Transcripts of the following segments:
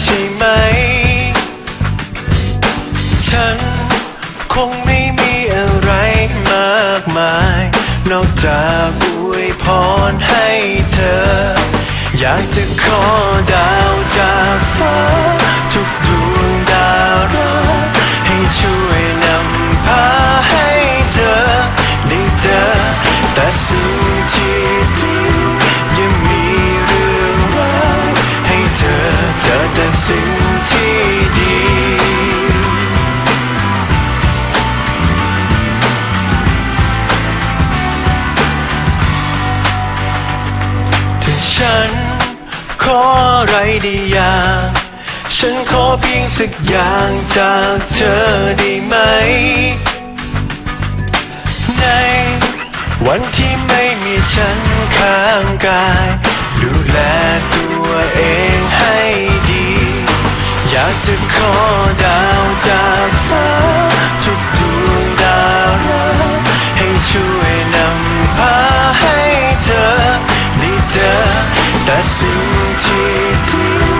ใช่ไหม ฉันคงไม่มีอะไรมากมาย นอกจากอวยพรให้เธอ อยากจะขอดาวจากฟ้า ทุกดวงดาวรักให้ช่วย ฉัน ขออะไรได้อย่างฉันขอเพียงสักอย่างจากเธอได้ไหม ในวันที่ไม่มีฉันข้างกาย ดูแลตัว แต่สิ่ง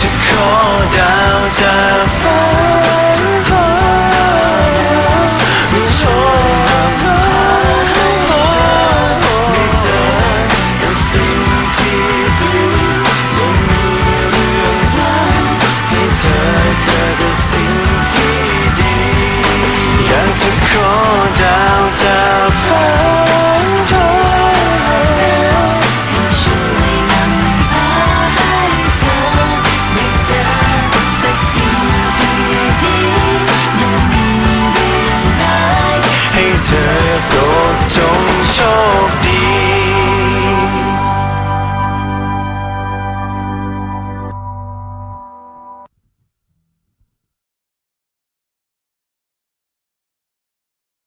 องให้ดี 멈춰